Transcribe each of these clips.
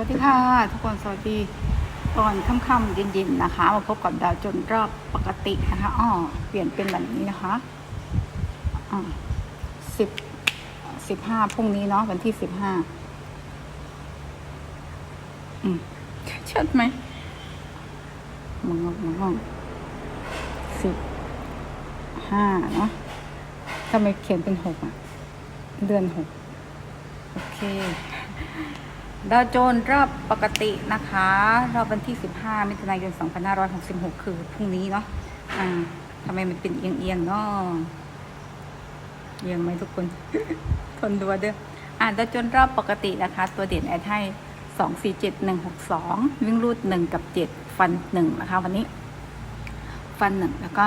วัสดีค่ะ ทุกคนสวัสดีตอนค่ำๆเย็นๆนะคะ มาพบกับดาวจนรอบปกตินะคะอ๋อเปลี่ยนเป็นแบบนี้นะคะอ่าสิบสิบห้าพรุ่งนี้เนาะวันที่สิบห้าอืมชัดไหมมึงมึงสิบห้าเนาะทำไมเขียนเป็นหกอะเดือนหกโอเค ดาวโจนส์รอบปกตินะคะ รอบวันที่ 15 มิถุนายน 2566 คือพรุ่งนี้เนาะอ่าทำไมมันเป็นเอียงๆเนาะเอียงไหมทุกคน ทนดูเด้ออ่าดาวโจนส์รอบปกตินะคะ ตัวเด่นแอดให้ 2 4 7 1 6 2 วิ่งรูด 1 กับ 7 ฟัน 1 นะคะ วันนี้ ฟัน 1 แล้วก็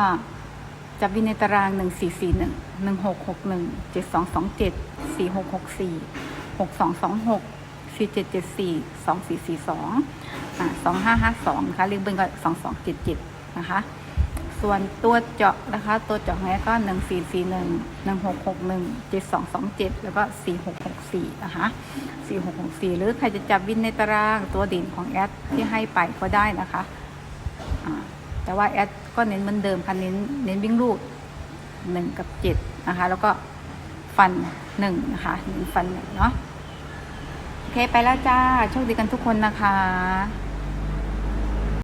จับวินในตาราง 1 4 4 1 1 6 6 1 7 2 2 7 4 6 6 4 6 2 2 6 4 7 7 4 2 4 4 2อ่า2 5 5 2นะคะเลขเบิ้ลก็2 2 7 7นะคะ ส่วนตัวเจาะนะคะ ตัวเจาะนี้ก็1 4 4 1 1 6 6 1 7 2 2 7แล้วก็4 6 6 4นะคะ4 6 6 4หรือใครจะจับวินในตารางตัวเด่นของแอดที่ให้ไปก็ได้นะคะแต่ว่าแอดก็เน้นเหมือนเดิมค่ะเน้นเน้นวิ่งลูก1กับ7นะคะ แล้วก็ฟัน1นะคะเน้นฟัน1เนาะ โอเคไปแล้วจ้า โชคดีกันทุกคนนะคะ